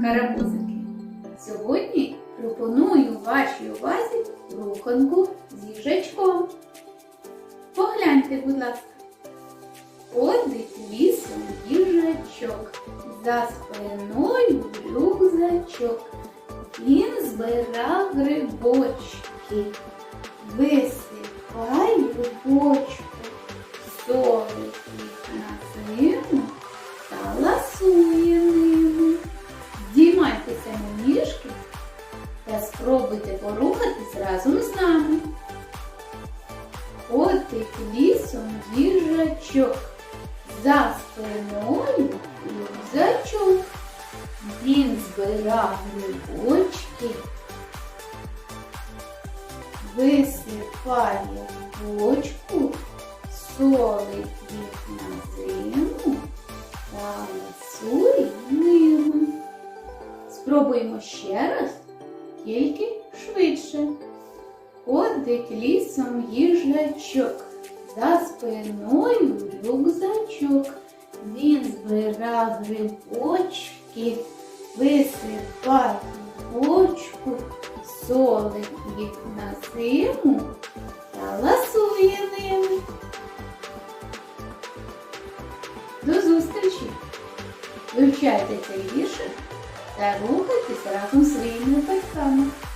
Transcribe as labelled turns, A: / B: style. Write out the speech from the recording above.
A: карапузики! Сьогодні пропоную вашій увазі руханку з їжачком. Погляньте, будь ласка. Ходить лісом їжачок, за спиною рюкзачок. Він збирав грибочки, висипає в бочку, солить Здіймайтеся на ніжки та спробуйте порухатись разом з нами. Ходить лісом їжачок, за спиною рюкзачок. Він збирав грибочки, висипає бочку, солить їх на зиму та ласує. Спробуємо ще раз, тільки швидше. Ходить лісом їжачок, за спиною рюкзачок. Він збирав грибочки, висипає в бочку, солить їх на зиму та ласує ними. До зустрічі! Вивчайте цей віршик Da aguja que será un no pescado.